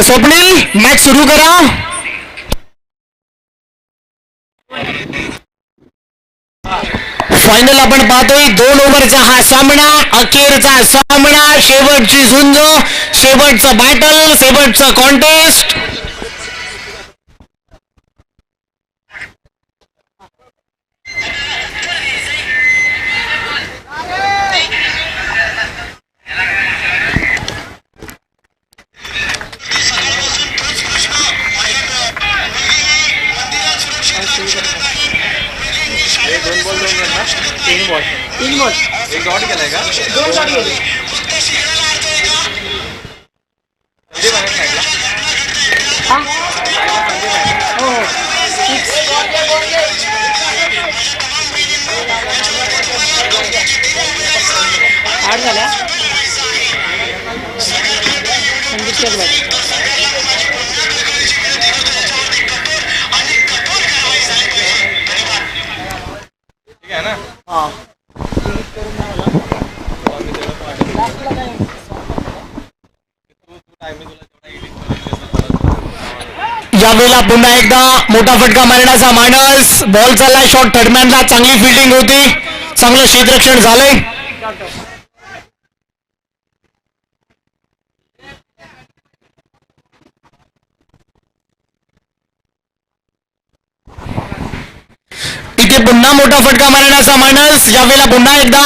तर स्वप्नील मॅच सुरू करा. फायनल आपण पाहतोय दोन ओव्हरचा हा सामना अखेरचा सामना शेवटची झुंज शेवटचं बॅटल शेवटचं कॉन्टेस्ट तीन बॉल एक डॉट केलाय का? दोन शॉट ज्यावेळेला पुन्हा एकदा मोठा फटका मारण्याचा मानस बॉल चालला शॉट थर्डमॅनला. चांगली फिल्डिंग होती. चांगलं शीतरक्षण झालंय. इथे पुन्हा मोठा फटका मारण्याचा मानस. यावेळेला पुन्हा एकदा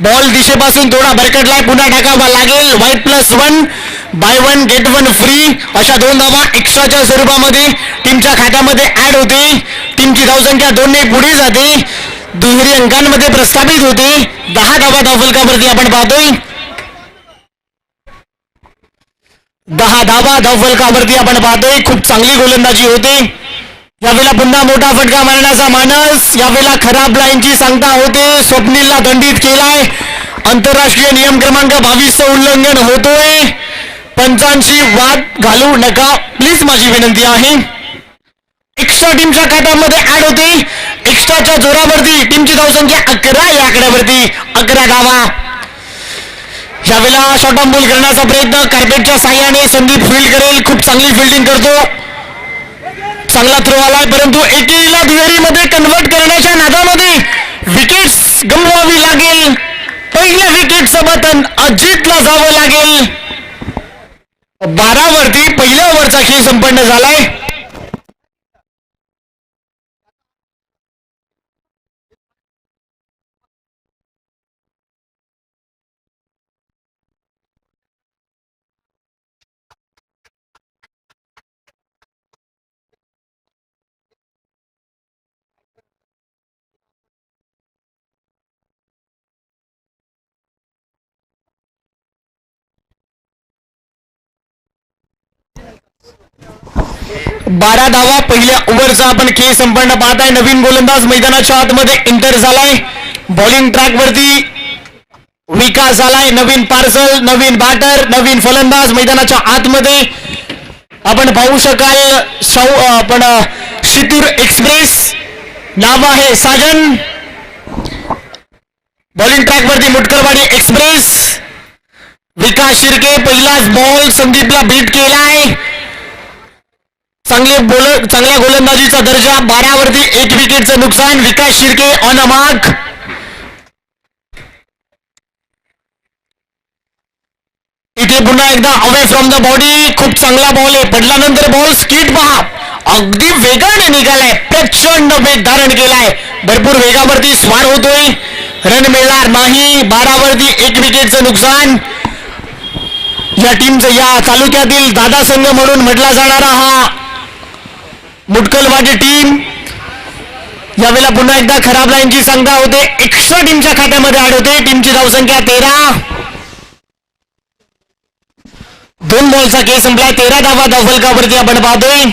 बॉल दिशेपासून थोडा भरकटलाय पुन्हा टाकावा लागेल. Wide plus one by one get one free अशा दोन धावा एक्स्ट्राच्या स्वरूपामध्ये टीमच्या खात्यामध्ये ऍड होते. टीमची धावसंख्या दोनने पुढे जाते. दुहेरी अंकांमध्ये प्रस्थापित होते. दहा धावा धावफलकावरती आपण पाहतोय. दहा धावा धावफलकावरती आपण पाहतोय. खूप चांगली गोलंदाजी होते. यावेळेला पुन्हा मोठा फटका मारण्याचा मानस यावेळेला खराब लाईनची सांगता होते. स्वप्नीलला दंडित केलाय. आंतरराष्ट्रीय नियम क्रमांक बावीसचं उल्लंघन होतोय. पंचांशी वाद घालू नका. प्लीज माझी विनंती आहे. एक्स्ट्रा टीमच्या खात्यामध्ये ऍड होते. एक्स्ट्राच्या जोरावरती टीमची धावसंख्या अकरा या आकड्यावरती अकरा धावा यावेळेला शॉर्ट ऑन बॉल करण्याचा प्रयत्न कार्पेटच्या साह्याने संदीप फील्ड करेल. खूप चांगली फिल्डिंग करतो. चांगला थ्रो आलाय परंतु एकेरीला दुहेरीमध्ये कन्वर्ट करण्याच्या नादामध्ये विकेट्स गमवावी लागेल. पहिल्या विकेटचं बटन अजितला जावं लागेल. बारावरती पहिल्या ओव्हरचा खेळ संपन्न झालाय. बारा धावा पहिल्या ओव्हरचा आपण खेळ संपन्न पाहताय. नवीन गोलंदाज मैदानाच्या आतमध्ये एंटर झालाय. बॉलिंग ट्रॅक वरती विकास झालाय. नवीन पार्सल नवीन बॅटर नवीन फलंदाज मैदानाच्या आतमध्ये. आपण पाहू शकाल शाहू आपण शितूर एक्सप्रेस. नाव आहे साजन. बॉलिंग ट्रॅक वरती मुटकरवाडी एक्सप्रेस. विकास शिर्के पहिलाच बॉल संदीपला बीट केलाय. चांगले बोल चांगल्या गोलंदाजीचा दर्जा बारावरती एक विकेटचं नुकसान Vikas Shirke on a mark इथे पुन्हा एकदा अवे फ्रॉम द बॉडी खूप चांगला बॉल आहे. पडल्यानंतर बॉल स्किट पहा. अगदी वेगाने निघालाय. प्रचंड वेग धारण केलाय. भरपूर वेगावरती स्वार होतोय. रन मिळणार नाही. बारावरती एक विकेटचं नुकसान. या टीमचं या तालुक्यातील दादा संघ म्हणून म्हटला जाणारा हा मुटकलवाडी टीम यावेळेला पुन्हा एकदा खराब लाईनची संख्या होते. एक्स्ट्रा टीमच्या खात्यामध्ये आढळते होते. टीमची धावसंख्या तेरा. दोन बॉलचा खेळ संपलाय तेरा धावा धावफलकावरती आपण पाहतोय.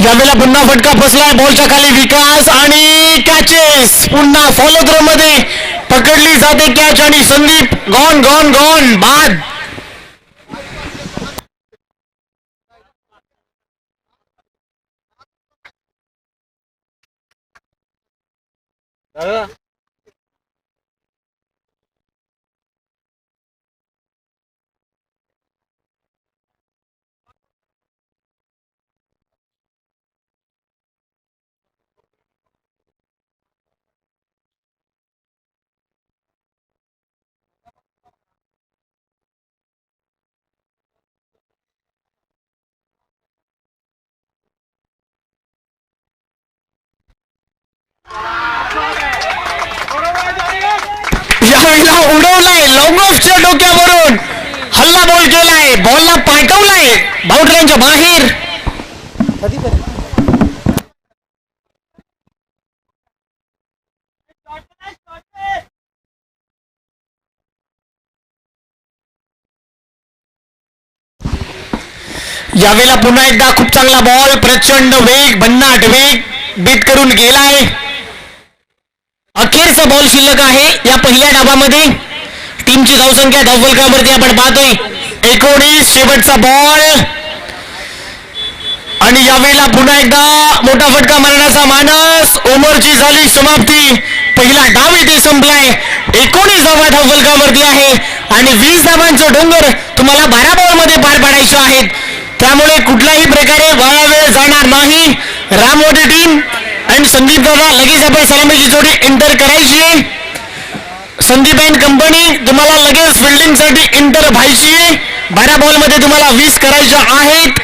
यावेळेला पुन्हा फटका फसलाय बॉलच्या खाली विकास आणि कॅचेस पुन्हा फॉलो थ्रो मध्ये पकडली जाते कॅच आणि संदीप गॉन गॉन गॉन बाद. दादा. उडवलाय लॉंग ऑफच्या डोक्यावरून हल्ला बॉल केलाय बॉलला पाठवलाय बाउंड्रीच्या बाहेर. यावेळेला पुन्हा एकदा खूप चांगला बॉल प्रचंड वेग भन्नाट वेग बीट करून गेलाय. अखेरचा बॉल शिल्लक आहे या पहिल्या डाबामध्ये. टीमची धावसंख्या धावफलकावरती आपण पाहतोय. एकोणीस शेवटचा बॉल आणि यावेळेला पुन्हा एकदा मोठा फटका मारण्याचा मानस ओमरची झाली समाप्ती. पहिला डाव इथे संपलाय. एकोणीस धावा धावफलकावरती आहे. आणि वीस धावांचं डोंगर तुम्हाला बारा बॉलमध्ये पार पाडायचे आहेत. त्यामुळे कुठल्याही प्रकारे वाया वेळ जाणार नाही. रामवाडी टीम आणि संदीप दादा लगेच आपण सलामीची जोडी एंटर करायची. आहे संदीप अँड कंपनी तुम्हाला लगेच फिल्डिंगसाठी इंटर व्हायची बऱ्या बॉलमध्ये बॉलमध्ये तुम्हाला वीस करायच्या आहेत.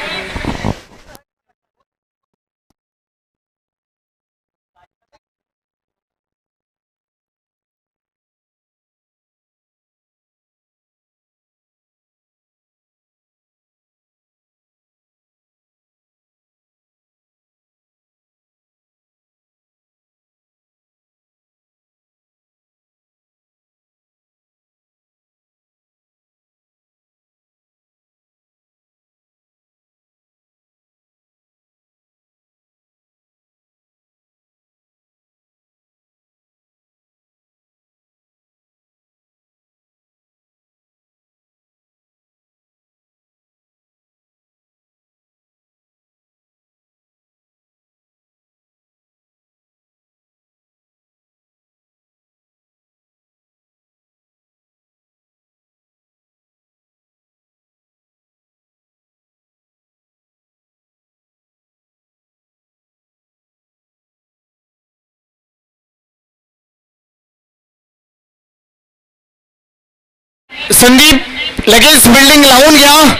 संदीप लगेच बिल्डिंग लावून घ्या.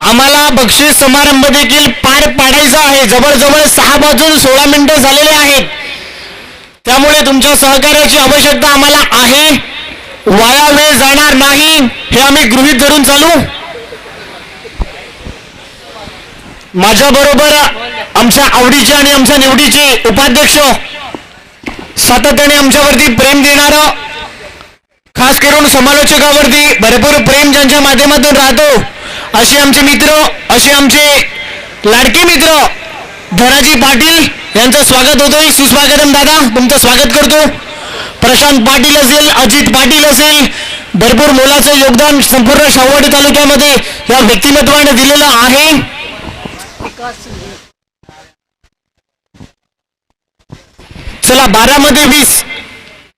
आम्हाला बक्षीस समारंभ देखील पार पाडायचा आहे. जवळजवळ सहा वाजून सोळा मिनिटं झालेले आहेत. त्यामुळे तुमच्या सहकार्याची आवश्यकता आम्हाला आहे. वाया वेळ जाणार नाही. हे आम्ही गृहीत धरून चालू. माझ्या बरोबर आमच्या आवडीचे आणि आमच्या निवडीचे उपाध्यक्ष सातत्याने आमच्यावरती प्रेम देणारं खास करून समालोचकावरती भरपूर प्रेम ज्यांच्या माध्यमातून राहतो असे आमचे मित्र असे आमचे लाडके मित्र धनाजी पाटील यांचं स्वागत होतोय. सुस्वागतम दादा तुमचं स्वागत करतो. प्रशांत पाटील असेल अजित पाटील असेल भरपूर मोलाचं योगदान संपूर्ण शाहवाडी तालुक्यामध्ये या व्यक्तिमत्वाने दिलेलं आहे. चला बारामध्ये वीस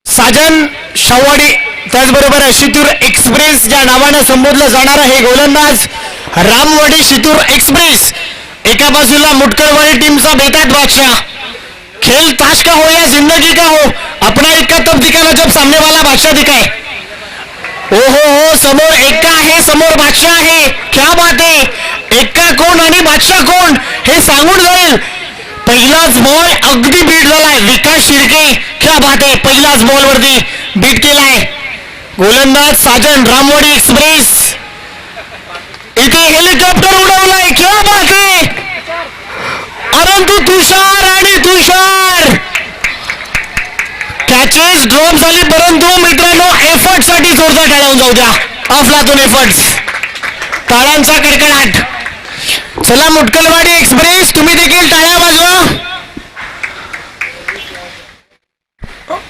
साजन शाहवाडी त्याचबरोबर शितूर एक्सप्रेस ज्या नावानं संबोधलं जाणार आहे गोलंदाज रामवाडी शितूर एक्सप्रेस. एका बाजूला मुटकळवाडी टीमचा बेतात बादशाह खेल ताश का हो या जिंदगी का हो? अपना इक्का तब दिखाना जब सामने वाला बादशाह दिखाए ओ हो हो समोर एक्का आहे समोर बादशाह आहे. क्या बात आहे. एक्का कोण आणि बादशाह कोण हे सांगून जाईल. पहिलाच बॉल अगदी बीट झालाय विकास शिर्के क्या बात आहे. पहिलाच बॉल वरती बीट केलाय. गोलंदाज साजन रामवाडी एक्सप्रेस इथे हेलिकॉप्टर उडवलाय क्या बात परंतु तुषार आणि तुषार. कॅचेस ड्रॉप झाली परंतु मित्रांनो एफर्टसाठी जोरदार टाळून जाऊ द्या. अफलातून एफर्ट्स टाळ्यांचा कडकडाट. चला मुटकलवाडी एक्सप्रेस तुम्ही देखील टाळ्या वाजवा.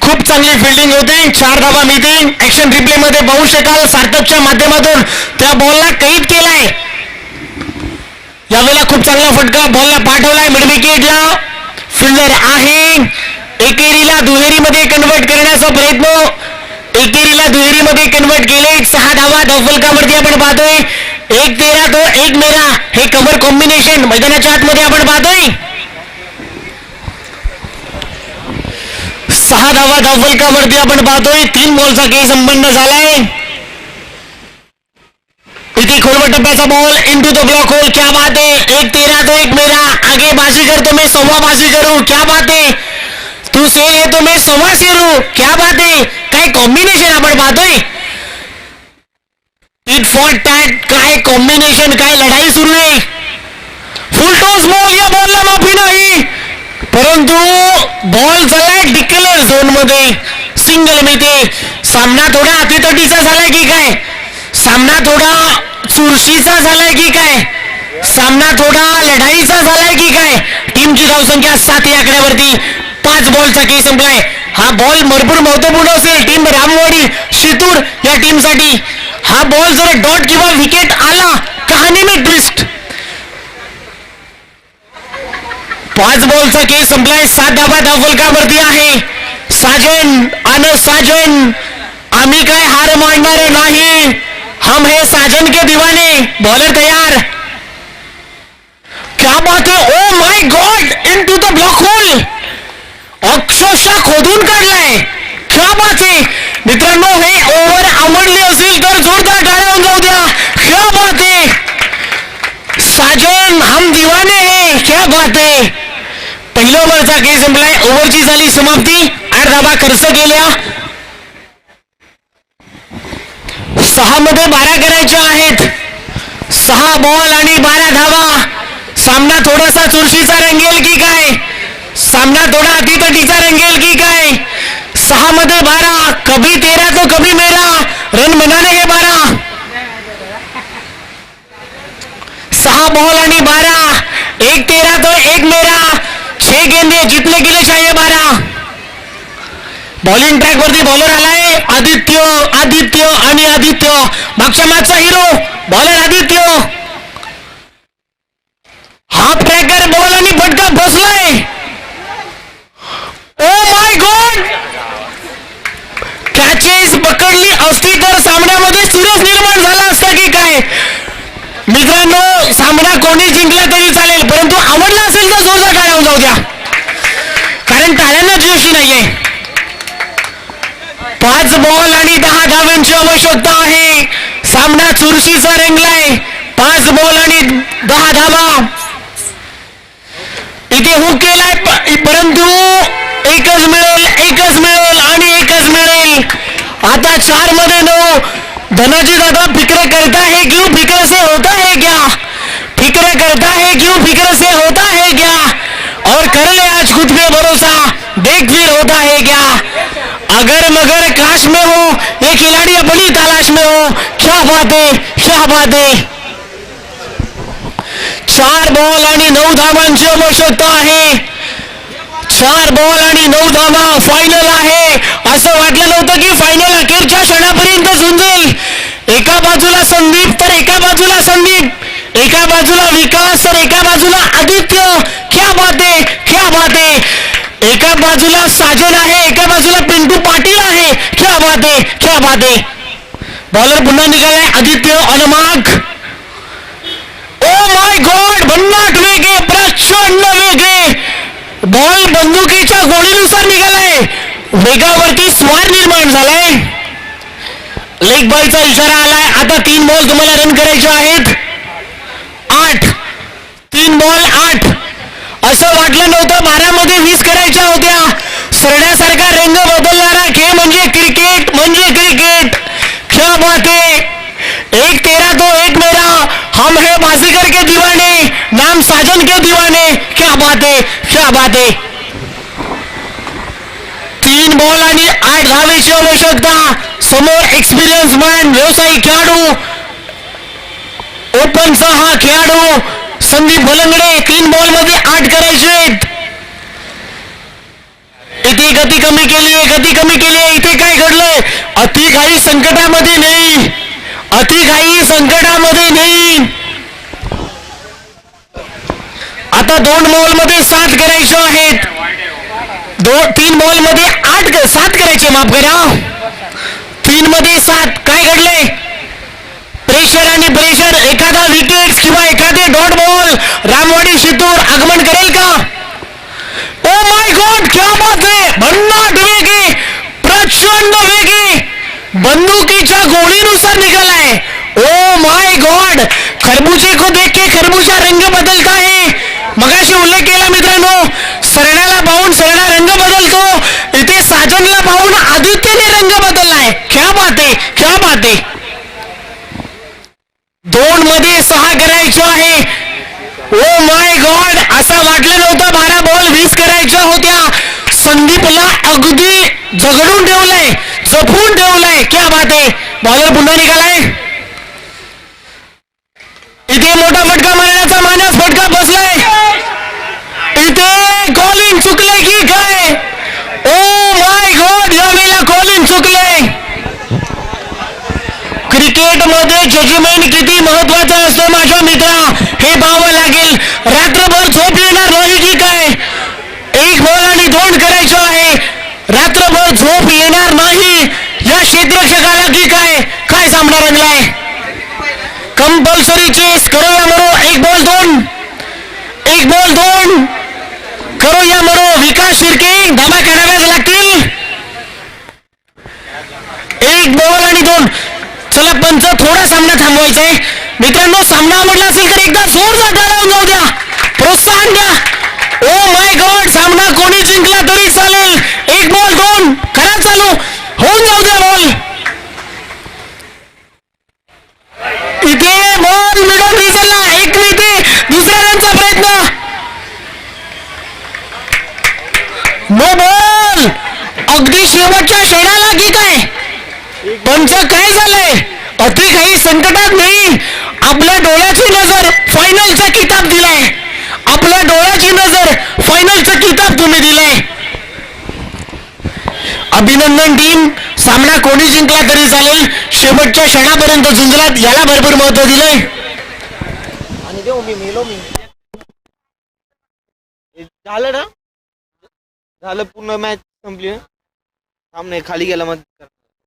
खूप चांगली फिल्डिंग होती. चार धावा मिटिंग ऍक्शन रिप्ले मध्ये पाहू शकाल. सार्थकच्या माध्यमातून त्या बॉलला कैद केलाय. यावेळेला खूप चांगला फटका. बॉलला पाठवलाय मिड विकेटला फिल्डर आहे. एकेरीला दुहेरीमध्ये कन्वर्ट करण्याचा प्रयत्न. एकेरीला दुहेरीमध्ये कन्वर्ट केले सहा धावा धावफलकावरती आपण पाहतोय. एक तेरा तो एक मेरा. हे कमर कॉम्बिनेशन मैदानाच्या आतमध्ये आपण पाहतोय. सहा धावा धावफलकावरती आपण पाहतोय तीन बॉलचा काही संबंध झालाय इथे खोलवर टप्प्याचा ball into the block hole क्या बात है? एक तेरा तो एक मेरा, आगे बाजी कर तो मैं सव्वा बाजी करू, क्या बात है? तू शेर है तो मैं सव्वा शेरू क्या बात है? काय कॉम्बिनेशन आपण पाहतोय इट फॉर टॅट काय कॉम्बिनेशन काय लढाई सुरू आहे फुल टॉस बॉल या बॉलला माफ़ी नाही। परंतु बॉल झाला डिक्लेअर झोनमध्ये. सिंगल मिळते सामना थोडा अतितटीचा झालाय की काय? सामना थोडा चुरशीचा झालाय की काय? सामना थोडा लढाईचा झालाय की काय? टीमची धावसंख्या सात या आकड्यावरती. पाच बॉलचा केस संपलाय. हा बॉल भरपूर महत्त्वपूर्ण असेल. टीम रामवाडी शितूर या टीमसाठी हा बॉल जर डॉट किंवा विकेट आला कहाणी मी ट्विस्ट पाच बॉलचा केस संपलाय. सात धाबा धावफलकावरती आहे. साजन अन साजन आम्ही काय हार मानणार नाही. हम हे साजन के दिवाने. बॉलर तयार. क्या बात है? ओ my god into the block hole अक्षरशः खोदून काढलाय. क्या बात आहे मित्रांनो हे ओव्हर आमडली असेल तर जोरदार टाळ्या जाऊ द्या. क्या बात आहे साजन हम दिवाने हे. क्या बात है? पहिल्या ओव्हरचा खेळ संपलाय. ओव्हरची झाली समाप्ती. आठ धाबा खर्च केल्या सहा मध्ये बारा करायच्या आहेत. सहा बॉल आणि बारा धावा. सामना थोडासा चुरशीचा रंगेल की काय? सामना थोडा अतितटीचा रंगेल की काय? सहा मध्ये बारा. कभी तेरा तो कभी मेरा. रन बनाने हे बारा. सहा बॉल आणि बारा. एक तेरा तो एक मेरा. हे गेंदे जिंकले गेले चाहिए बारा. बॉलिंग ट्रॅक वरती बॉलर आलाय. आदित्य आदित्य आणि आदित्य. मागच्या मॅचचा hero bowler Aditya. Half tracker ball आणि फटका बसलाय. ओ माय गॉड कॅचेस पकडली असती तर सामन्यामध्ये सुरस निर्माण झाला असता की काय? मित्रांनो सामना कोणी जिंकला तरी चालेल परंतु आवडला असेल तर जोरदार टाळ्या जाऊ द्या. कारण टाळ्यांना जोशी नाहीये. पाच बॉल आणि दहा धावांची आवश्यकता आहे. सामना चुरशीचा रंगलाय. पाच बॉल आणि दहा धावा. इथे हुक केलाय परंतु एकच मिळेल एकच मिळेल आणि एकच मिळेल. आता चारमध्ये नऊ धनाजी दादा फिक्र करता है क्यों फिक्र से होता है क्या फिक्र करता है क्यों फिक्र से होता है क्या और कर ले आज खुद पे भरोसा देख फिर होता है क्या मगर मगर काश में हो ये खिलाड़ी अपनी तलाश में हो। क्या बात है क्या बात है। चार बॉल आणि नऊ धावांची आवश्यकता हो आहे चार बॉल आणि नऊ धावा फायनल आहे। असं वाटलं नव्हतं की फायनल अखेरच्या क्षणापर्यंत झुंजेल एका बाजूला संदीप तर एका बाजूला संदीप. एका बाजूला विकास तर एका बाजूला आदित्य क्या बात आहे क्या बात आहे एका बाजूला साजन आहे एका बाजूला पिंटू पाटील आहे. क्या बात आहे क्या बॉलर पुन्हा निघालाय आदित्य अनमाग. ओ माय गॉड भन्नाट वेगे प्रचंड वेगे. बॉल बंदुकीच्या गोळीनुसार निघालाय. वेगावरती स्वार निर्माण झालाय. लेग बॉलचा इशारा आलाय. आता तीन बॉल तुम्हाला रन करायचे आहेत. आठ. तीन बॉल आठ. असं वाटलं नव्हतं. बारामध्ये वीस करायच्या होत्या. सरण्यासारखा रंग बदलणारा खेळ म्हणजे क्रिकेट म्हणजे क्रिकेट क्या बात है एक तेरा तो एक मेरा. हम है बाजीगर के दीवाने. नाम साजन के दीवाने. क्या बात है क्या बात है. तीन बॉल आणि आठ धावेची आवश्यकता. समोर एक्सपिरियन्स मॅन व्यावसायिक खेळाडू. ओपनचा हा खेळाडू. संदीप भलंगडे तीन बॉलमध्ये आठ करायचे आहेत. इथे गती कमी केली आहे गती कमी केली आहे इथे काय घडलंय? अति काही संकटामध्ये नाही. अति काही संकटामध्ये नाही. आता दोन बॉलमध्ये सात करायचे आहेत. दोन तीन बॉलमध्ये आठ सात करायचे माफ करा. तीन मध्ये सात काय घडलंय? प्रेशर आणि प्रेशर एखादा विकेट किंवा एखादे डॉट बॉल. रामवाडी शितूर आगमन करेल का? ओ माय गॉड क्या बात है? भन्नाट वेगी प्रचंड वेगी. बंदुकीच्या गोळीनुसार निघालाय. ओ माय गॉड खरबूजे को देख के खरबूजा रंग बदलता है. मगाशी उल्लेख केला मित्रांनो सरण्याला पाहून सरणा रंग बदलतो. इथे साजनला पाहून आदित्यने रंग बदललाय. क्या बात आहे क्या बात आहे दोन मध्ये सहा करायचो आहे. ओ माय गॉड असं वाटलं नव्हतं बारा बॉल वीस करायच्या होत्या. संदीपला अगदी झगडून ठेवलंय जपून ठेवलंय. क्या बात आहे. बॉलर पुन्हा निघालाय. इथे मोठा फटका मारण्याचा मानस फटका बसलाय इथे कॉलिंग चुकले की काय ओ माय गॉड यावेळेला कॉलिंग चुकले मध्ये जजमेंट किती महत्त्वाचा असतो माझ्या मित्रा? हे पाहावं लागेल. रात्रभर झोप येणार नाही की काय एक बॉल आणि दोन करायचं आहे. रात्रभर झोप येणार नाही. या क्षेत्रक्षकाला की काय काय सामना रंगलाय? कंपल्सरी चेस करूया म्हणू एक बॉल दोन. एक बॉल दोन. करूया म्हणू विकास शिर्के धाबा काढाव्याच लागतील. एक बॉल आणि दोन. चला पंच थोडा सामना थांबवायचाय मित्रांनो सामना आवडला असेल तर एकदा जोरदार टाळा जाऊ द्या. प्रोत्साहन द्या. ओ माय गॉड सामना कोणी जिंकला तरी चालेल. एक बॉल दोन. करा चालू. होऊन जाऊ द्या बॉल. इथे बॉल मिडल रिझनला एक इथे दुसऱ्या रनचा प्रयत्न. No ball. अगदी शेवटच्या क्षणाला की काय पंच काय झालंय? अति काही संकटात नाही. आपल्या डोळ्याची नजर फायनलचा किताब दिलाय. आपल्या डोळ्याची नजर फायनलचा किताब तुम्ही दिलाय. अभिनंदन टीम सामना कोणी जिंकला तरी चालेल. शेवटच्या क्षणापर्यंत झुंजलात याला भरपूर महत्त्व दिलंय. आणि देऊ मी मेलो मी. झालं ना? झालं पूर्ण मॅच संपली ना? थांब नाही खाली गेला मग.